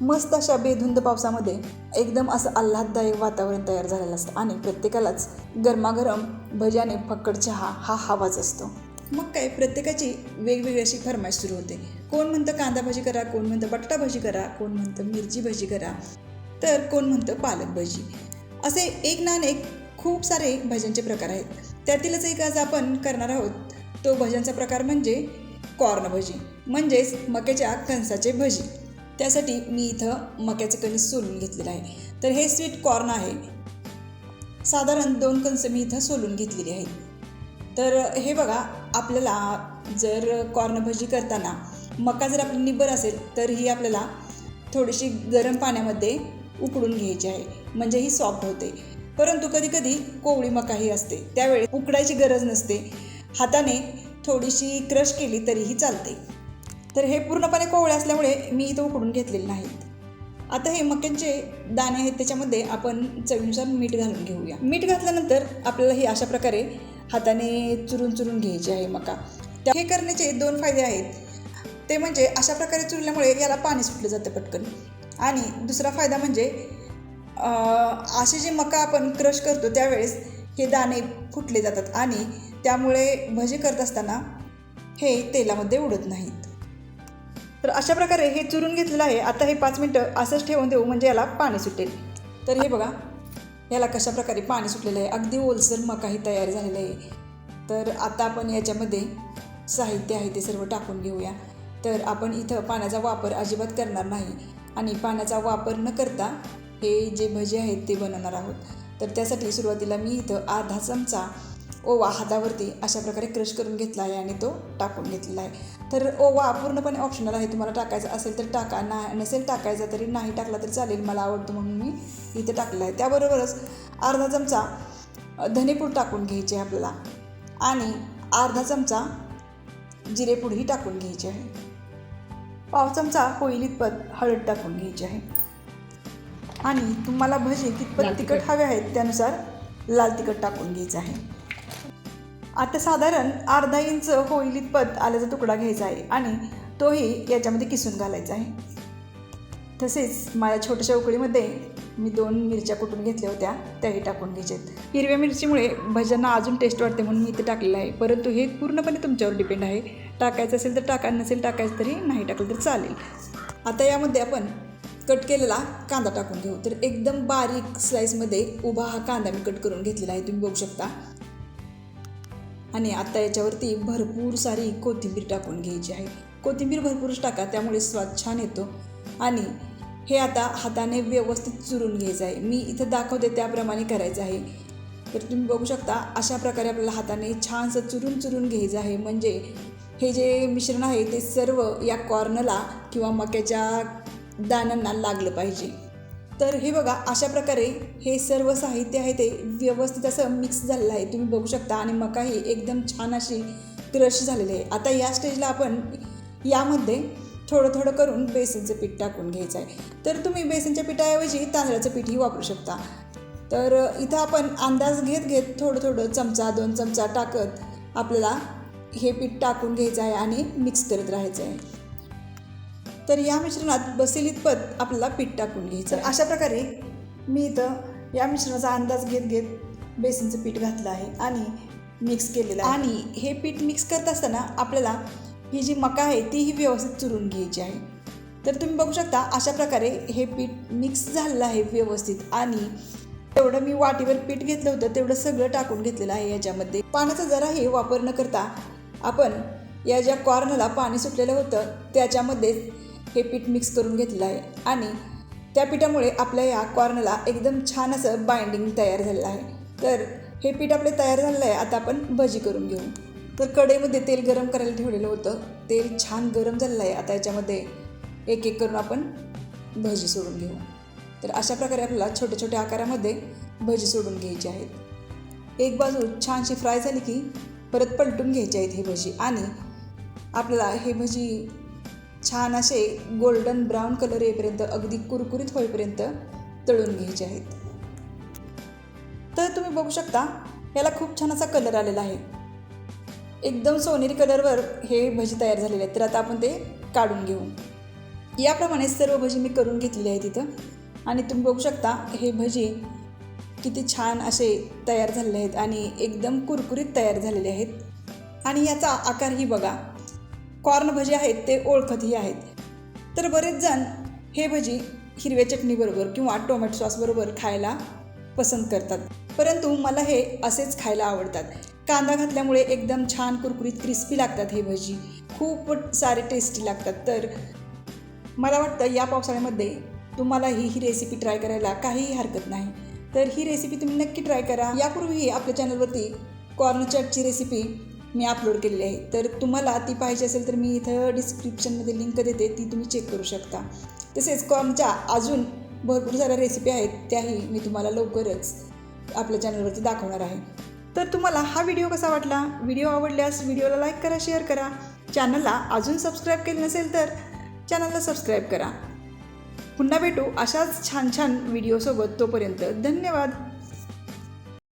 मस्त अशा बेधुंद पावसामध्ये एकदम असं आल्हाददायक वातावरण तयार झालेलं असतं आणि प्रत्येकालाच गरमागरम भज्याने फक्कड चहा हा हवाच असतो. मग काय प्रत्येकाची वेगवेगळी अशी फरमाईश सुरू होते. कोण म्हणतं कांदा भजी करा कोण म्हणतं बटाटा भाजी करा कोण म्हणतं मिरची भजी करा तर कोण म्हणतं पालक भजी. असे एक ना एक खूप सारे भज्यांचे प्रकार आहेत. त्यातीलच एक आज आपण करणार आहोत. तो भज्यांचा प्रकार म्हणजे कॉर्न भजी म्हणजेच मक्याच्या कणसाचे भजी. त्यासाठी मी इथं मक्याचं कणीस सोलून घेतलेलं आहे. तर हे स्वीट कॉर्न आहे. साधारण दोन कणसं मी इथं सोलून घेतलेली आहेत. तर हे बघा आपल्याला जर कॉर्न भजी करताना मका जर आपली निब्बर असेल तर ही आपल्याला थोडीशी गरम पाण्यामध्ये उकडून घ्यायची आहे. म्हणजे ही सॉफ्ट होते. परंतु कधीकधी कोवळी मकाही असते. त्यावेळी उकडायची गरज नसते. हाताने थोडीशी क्रश केली तरीही चालते. तर हे पूर्णपणे कोवळे असल्यामुळे मी इथं उकडून घेतलेले नाहीत आता हे मक्यांचे दाणे आहेत त्याच्यामध्ये आपण चवीनुसार मीठ घालून घेऊया. मीठ घातल्यानंतर आपल्याला हे अशा प्रकारे हाताने चुरून चुरून घ्यायचे आहे मका. त्या हे करण्याचे दोन फायदे आहेत. ते म्हणजे अशा प्रकारे चुरल्यामुळे याला पाणी सुटलं जातं पटकन. आणि दुसरा फायदा म्हणजे असे जे मका आपण क्रश करतो त्यावेळेस हे दाणे फुटले जातात आणि त्यामुळे भजी करत असताना हे तेलामध्ये उडत नाहीत. तर अशा प्रकारे हे चुरून घेतलेलं आहे. आता हे पाच मिनटं असंच ठेवून देऊ म्हणजे याला पाणी सुटेल. तर हे बघा याला कशा प्रकारे पाणी सुटलेलं आहे. अगदी ओलसर मकाही तयार झालेलं आहे. तर आता आपण याच्यामध्ये साहित्य आहे ते सर्व टाकून घेऊया. तर आपण इथं पाण्याचा वापर अजिबात करणार नाही. आणि पाण्याचा वापर न करता हे जे भजे आहेत ते बनवणार आहोत. तर त्यासाठी सुरुवातीला मी इथं अर्धा चमचा ओवा हातावरती अशा प्रकारे क्रश करून घेतला आहे आणि तो टाकून घेतलेला आहे. तर ओवा पूर्णपणे ऑप्शनल आहे. तुम्हाला टाकायचा असेल तर टाका. ना नसेल टाकायचा तरी नाही टाकला तरी चालेल. मला आवडतो म्हणून मी इथे टाकला आहे. त्याबरोबरच अर्धा चमचा धनेपूड टाकून घ्यायची आहे आपल्याला. आणि अर्धा चमचा जिरेपूडही टाकून घ्यायची आहे. पाव चमचा होईल इतपत हळद टाकून घ्यायची आहे. आणि तुम्हाला भजी कितपत तिखट. हवे आहेत त्यानुसार लाल तिखट टाकून घ्यायचं आहे. आता साधारण अर्धा इंच होईल इतपत आल्याचा तुकडा घ्यायचा आहे आणि तोही याच्यामध्ये किसून घालायचा आहे. तसेच माझ्या छोट्याशा उकळीमध्ये मी दोन मिरच्या कुटून घेतल्या होत्या त्याही टाकून घ्यायच्यात. हिरव्या मिरचीमुळे भज्यांना अजून टेस्ट वाटते म्हणून मी इथे टाकलेलं आहे. परंतु हे पूर्णपणे तुमच्यावर डिपेंड आहे. टाकायचं असेल तर टाका नसेल टाकायचं तरी नाही टाकलं तर चालेल. आता यामध्ये आपण कट केलेला कांदा टाकून घेऊ. तर एकदम बारीक स्लाईसमध्ये उभा हा कांदा मी कट करून घेतलेला आहे. तुम्ही बघू शकता. आणि आता याच्यावरती भरपूर सारी कोथिंबीर टाकून घ्यायची आहे. कोथिंबीर भरपूरच टाका त्यामुळे स्वाद छान येतो. आणि हे आता हाताने व्यवस्थित चुरून घ्यायचं आहे. मी इथं दाखवते त्याप्रमाणे करायचं आहे. तर तुम्ही बघू शकता अशा प्रकारे आपल्याला हाताने छानसं चुरून चुरून घ्यायचं आहे. म्हणजे हे जे मिश्रण आहे ते सर्व या कॉर्नला किंवा मक्याच्या दाण्यांना लागलं पाहिजे. तर हे बघा अशा प्रकारे हे सर्व साहित्य आहे ते व्यवस्थित असं मिक्स झालेलं आहे. तुम्ही बघू शकता आणि मका ही एकदम छान अशी क्रश झालेली आहे. आता या स्टेजला आपण यामध्ये थोडं थोडं करून बेसनचं पीठ टाकून घ्यायचं आहे. तर तुम्ही बेसनच्या पिठाऐवजी तांदळाचं पीठही वापरू शकता. तर इथं आपण अंदाज घेत घेत थोडं थोडं चमचा दोन चमचा टाकत आपल्याला हे पीठ टाकून घ्यायचं आहे आणि मिक्स करत राहायचं आहे. तर या मिश्रणात बसेल इतपत आपल्याला पीठ टाकून घ्यायचं. आहे. अशा प्रकारे मी इथं या मिश्रणाचा अंदाज घेत घेत बेसनचं पीठ घातलं आहे आणि मिक्स केलेलं आहे. आणि हे पीठ मिक्स करत असताना आपल्याला ही जी मका आहे तीही व्यवस्थित चुरून घ्यायची आहे. तर तुम्ही बघू शकता अशा प्रकारे हे पीठ मिक्स झालेलं आहे व्यवस्थित आणि तेवढं मी वाटीवर पीठ घेतलं होतं तेवढं सगळं टाकून घेतलेलं आहे याच्यामध्ये. पाण्याचा जराही वापर न करता आपण या ज्या कॉर्नला पाणी सुटलेलं होतं त्याच्यामध्ये हे पीठ मिक्स करून घेतलं आहे आणि त्या पिठामुळे आपल्या या कॉर्नला एकदम छान असं बाइंडिंग तयार झालेलं आहे. तर हे पीठ आपले तयार झालेलं आहे आता आपण भजी करून घेऊ. तर कढईमध्ये तेल गरम करायला ठेवलेलं होतं. तेल छान गरम झालेलं आहे आता याच्यामध्ये एक एक करून आपण भजी सोडून घेऊ. तर अशा प्रकारे आपल्याला छोट्या छोट्या आकारामध्ये भजी सोडून घ्यायची आहेत. एक बाजू छानशी फ्राय झाली की परत पलटून घ्यायची आहेत हे भजी आणि आपल्याला हे भजी छान असे गोल्डन ब्राऊन कलर येईपर्यंत अगदी कुरकुरीत होईपर्यंत तळून घ्यायचे आहेत. तर तुम्ही बघू शकता याला खूप छान असा कलर आलेला आहे. एकदम सोनेरी कलरवर हे भजी तयार झालेले आहेत. तर आता आपण ते काढून घेऊ. याप्रमाणे सर्व भजी मी करून घेतलेली आहेत तिथं. आणि तुम्ही बघू शकता हे भजी किती छान असे तयार झालेले आहेत आणि एकदम कुरकुरीत तयार झालेले आहेत. आणि याचा आकारही बघा. कॉर्न भजी आहेत ते ओळखतही आहेत. तर बरेच जण हे भजी हिरव्या चटणीबरोबर किंवा टोमॅटो सॉसबरोबर खायला पसंत करतात. परंतु मला हे असेच खायला आवडतात. कांदा घातल्यामुळे एकदम छान कुरकुरीत क्रिस्पी लागतात हे भजी. खूप सारे टेस्टी लागतात. तर मला वाटतं या पावसाळ्यामध्ये तुम्हाला ही ही रेसिपी ट्राय करायला काहीही हरकत नाही. तर ही रेसिपी तुम्ही नक्की ट्राय करा. यापूर्वीही आपल्या चॅनलवरती कॉर्न चटची रेसिपी मी अपलोड केलेली आहे. तर तुम्हाला ती पाहिजे असेल तर मी इथं डिस्क्रिप्शनमध्ये लिंक देते ती तुम्ही चेक करू शकता. तसेच कॉमच्या अजून भरपूर साऱ्या रेसिपी आहेत त्याही मी तुम्हाला लवकरच आपल्या चॅनलवरती दाखवणार आहे. तर तुम्हाला हा व्हिडिओ कसा वाटला? व्हिडिओ आवडल्यास व्हिडिओला लाईक करा शेअर करा. चॅनलला अजून सबस्क्राईब केले नसेल तर चॅनलला सबस्क्राईब करा. पुन्हा भेटू अशाच छान छान व्हिडिओसोबत तोपर्यंत धन्यवाद.